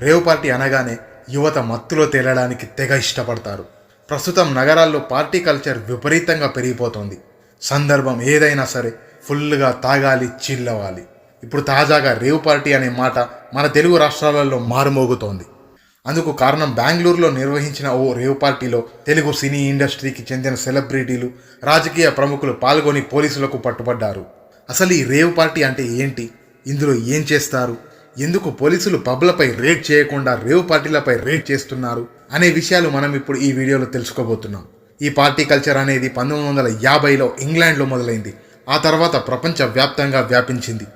Rave party అనగానే యువత మత్తులో తేలడానికి తెగ ఇష్టపడతారు. ప్రస్తుతం నగరాల్లో పార్టీ కల్చర్ విపరీతంగా పెరిగిపోతుంది. సందర్భం ఏదైనా సరే ఫుల్గా తాగాలి చిల్లవాలి. ఇప్పుడు తాజాగా రేవ్ పార్టీ అనే మాట మన తెలుగు రాష్ట్రాలలో మారుమోగుతోంది. అందుకు కారణం బెంగళూరులో నిర్వహించిన ఓ రేవ్ పార్టీలో తెలుగు సినీ ఇండస్ట్రీకి చెందిన సెలబ్రిటీలు రాజకీయ ప్రముఖులు పాల్గొని పోలీసులకు పట్టుబడ్డారు. అసలు ఈ రేవ్ పార్టీ అంటే ఏంటి? ఇందులో ఏం చేస్తారు? ఎందుకు పోలీసులు పబ్లపై రేడ్ చేయకుండా రేవ్ పార్టీలపై రేడ్ చేస్తున్నారు అనే విషయాలు మనం ఇప్పుడు ఈ వీడియోలో తెలుసుకోబోతున్నాం. ఈ పార్టీ కల్చర్ అనేది పంతొమ్మిది వందల యాభైలో ఇంగ్లాండ్లో మొదలైంది. ఆ తర్వాత ప్రపంచ వ్యాప్తంగా వ్యాపించింది.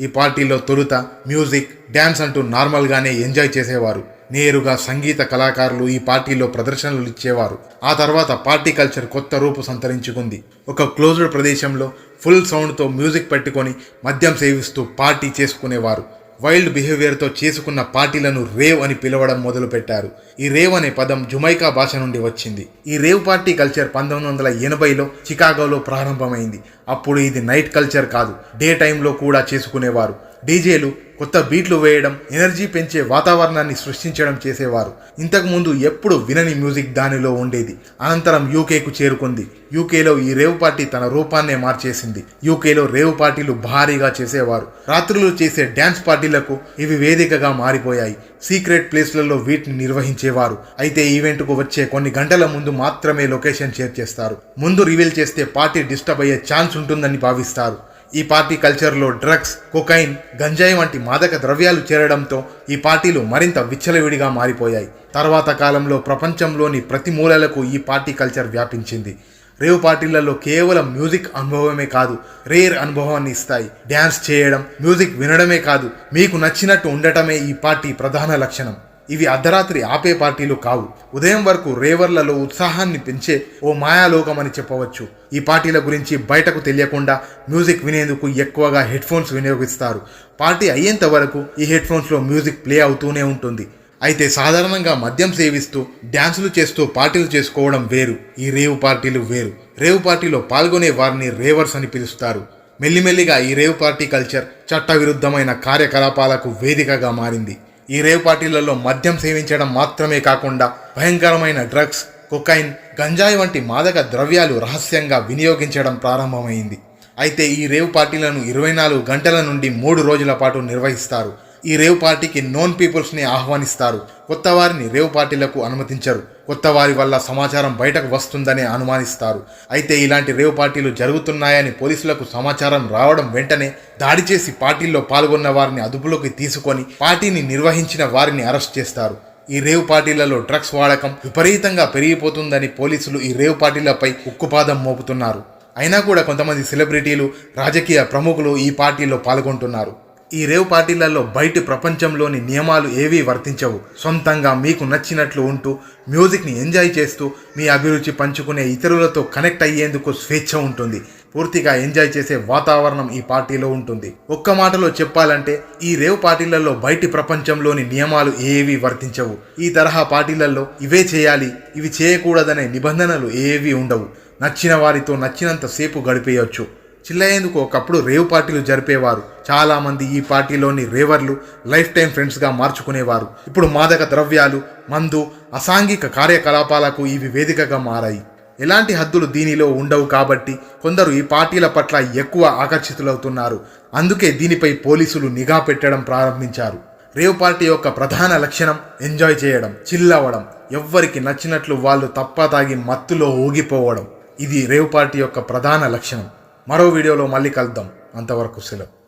ఈ పార్టీలో తొలుత మ్యూజిక్ డ్యాన్స్ అంటూ నార్మల్గానే ఎంజాయ్ చేసేవారు. నేరుగా సంగీత కళాకారులు ఈ పార్టీలో ప్రదర్శనలు ఇచ్చేవారు. ఆ తర్వాత పార్టీ కల్చర్ కొత్త రూపు సంతరించుకుంది. ఒక క్లోజ్డ్ ప్రదేశంలో ఫుల్ సౌండ్తో మ్యూజిక్ పెట్టుకొని మద్యం సేవిస్తూ పార్టీ చేసుకునేవారు. వైల్డ్ బిహేవియర్తో చేసుకున్న పార్టీలను రేవ్ అని పిలవడం మొదలుపెట్టారు. ఈ రేవ్ అనే పదం జుమైకా భాష నుండి వచ్చింది. ఈ రేవ్ పార్టీ కల్చర్ పంతొమ్మిది వందల ఎనభైలో చికాగోలో ప్రారంభమైంది. అప్పుడు ఇది నైట్ కల్చర్ కాదు డే టైంలో కూడా చేసుకునేవారు. డీజేలు కొత్త బీట్లు వేయడం ఎనర్జీ పెంచే వాతావరణాన్ని సృష్టించడం చేసేవారు. ఇంతకుముందు ఎప్పుడు వినని మ్యూజిక్ దానిలో ఉండేది. అనంతరం యూకేకు చేరుకుంది. యూకేలో ఈ రేవ్ పార్టీ తన రూపాన్నే మార్చేసింది. యూకేలో రేవ్ పార్టీలు భారీగా చేసేవారు. రాత్రులు చేసే డ్యాన్స్ పార్టీలకు ఇవి వేదికగా మారిపోయాయి. సీక్రెట్ ప్లేస్లలో వీటిని నిర్వహించేవారు. అయితే ఈవెంట్కు వచ్చే కొన్ని గంటల ముందు మాత్రమే లొకేషన్ షేర్ చేస్తారు. ముందు రివీల్ చేస్తే పార్టీ డిస్టర్బ్ అయ్యే ఛాన్స్ ఉంటుందని భావిస్తారు. ఈ పార్టీ కల్చర్లో డ్రగ్స్ కొకైన్ గంజాయి వంటి మాదక ద్రవ్యాలు చేరడంతో ఈ పార్టీలు మరింత విచ్చలవిడిగా మారిపోయాయి. తర్వాత కాలంలో ప్రపంచంలోని ప్రతి మూలలకు ఈ పార్టీ కల్చర్ వ్యాపించింది. రేవ్ పార్టీలలో కేవలం మ్యూజిక్ అనుభవమే కాదు రేర్ అనుభవాన్ని ఇస్తాయి. డ్యాన్స్ చేయడం మ్యూజిక్ వినడమే కాదు మీకు నచ్చినట్టు ఉండటమే ఈ పార్టీ ప్రధాన లక్షణం. ఇవి అర్ధరాత్రి ఆపే పార్టీలు కావు. ఉదయం వరకు రేవర్లలో ఉత్సాహాన్ని పెంచే ఓ మాయాలోకం అని చెప్పవచ్చు. ఈ పార్టీల గురించి బయటకు తెలియకుండా మ్యూజిక్ వినేందుకు ఎక్కువగా హెడ్ ఫోన్స్ వినియోగిస్తారు. పార్టీ అయ్యేంత వరకు ఈ హెడ్ ఫోన్స్లో మ్యూజిక్ ప్లే అవుతూనే ఉంటుంది. అయితే సాధారణంగా మద్యం సేవిస్తూ డ్యాన్సులు చేస్తూ పార్టీలు చేసుకోవడం వేరు. ఈ రేవు పార్టీలు వేరు. రేవు పార్టీలో పాల్గొనే వారిని రేవర్స్ అని పిలుస్తారు. మెల్లిమెల్లిగా ఈ రేవ్ పార్టీ కల్చర్ చట్టవిరుద్ధమైన కార్యకలాపాలకు వేదికగా మారింది. ఈ రేవ్ పార్టీలలో మద్యం సేవించడం మాత్రమే కాకుండా భయంకరమైన డ్రగ్స్ కొకైన్ గంజాయి వంటి మాదక ద్రవ్యాలు రహస్యంగా వినియోగించడం ప్రారంభమైంది. అయితే ఈ రేవ్ పార్టీలను ఇరవై నాలుగు గంటల నుండి మూడు రోజుల పాటు నిర్వహిస్తారు. ఈ రేవ్ పార్టీకి నోన్ పీపుల్స్ని ఆహ్వానిస్తారు. కొత్త వారిని రేవ్ పార్టీలకు అనుమతించరు. కొత్త వారి వల్ల సమాచారం బయటకు వస్తుందని అనుమానిస్తారు. అయితే ఇలాంటి రేవ్ పార్టీలు జరుగుతున్నాయని పోలీసులకు సమాచారం రావడం వెంటనే దాడి చేసి పార్టీల్లో పాల్గొన్న వారిని అదుపులోకి తీసుకొని పార్టీని నిర్వహించిన వారిని అరెస్ట్ చేస్తారు. ఈ రేవ్ పార్టీలలో డ్రగ్స్ వాడకం విపరీతంగా పెరిగిపోతుందని పోలీసులు ఈ రేవ్ పార్టీలపై ఉక్కుపాదం మోపుతున్నారు. అయినా కూడా కొంతమంది సెలబ్రిటీలు రాజకీయ ప్రముఖులు ఈ పార్టీలో పాల్గొంటున్నారు. ఈ రేవ్ పార్టీలలో బయటి ప్రపంచంలోని నియమాలు ఏవీ వర్తించవు. సొంతంగా మీకు నచ్చినట్లు ఉంటూ మ్యూజిక్ని ఎంజాయ్ చేస్తూ మీ అభిరుచి పంచుకునే ఇతరులతో కనెక్ట్ అయ్యేందుకు స్వేచ్ఛ ఉంటుంది. పూర్తిగా ఎంజాయ్ చేసే వాతావరణం ఈ పార్టీలో ఉంటుంది. ఒక్క మాటలో చెప్పాలంటే ఈ రేవ్ పార్టీలలో బయటి ప్రపంచంలోని నియమాలు ఏవి వర్తించవు. ఈ తరహా పార్టీలలో ఇవే చేయాలి ఇవి చేయకూడదనే నిబంధనలు ఏవి ఉండవు. నచ్చిన వారితో నచ్చినంత సేపు గడిపేయొచ్చు. చిల్లయ్యేందుకు ఒకప్పుడు రేవ్ పార్టీలు జరిపేవారు. చాలామంది ఈ పార్టీలోని రేవర్లు లైఫ్ టైం ఫ్రెండ్స్గా మార్చుకునేవారు. ఇప్పుడు మాదక ద్రవ్యాలు మందు అసాంఘిక కార్యకలాపాలకు ఇవి వేదికగా మారాయి. ఎలాంటి హద్దులు దీనిలో ఉండవు కాబట్టి కొందరు ఈ పార్టీల పట్ల ఎక్కువ ఆకర్షితులవుతున్నారు. అందుకే దీనిపై పోలీసులు నిఘా పెట్టడం ప్రారంభించారు. రేవ్ పార్టీ యొక్క ప్రధాన లక్షణం ఎంజాయ్ చేయడం చిల్లవడం ఎవ్వరికి నచ్చినట్లు వాళ్ళు తప్ప తాగి మత్తులో ఊగిపోవడం. ఇది రేవ్ పార్టీ యొక్క ప్రధాన లక్షణం. మరో వీడియోలో మళ్ళీ కలుద్దాం. అంతవరకు సెలవు.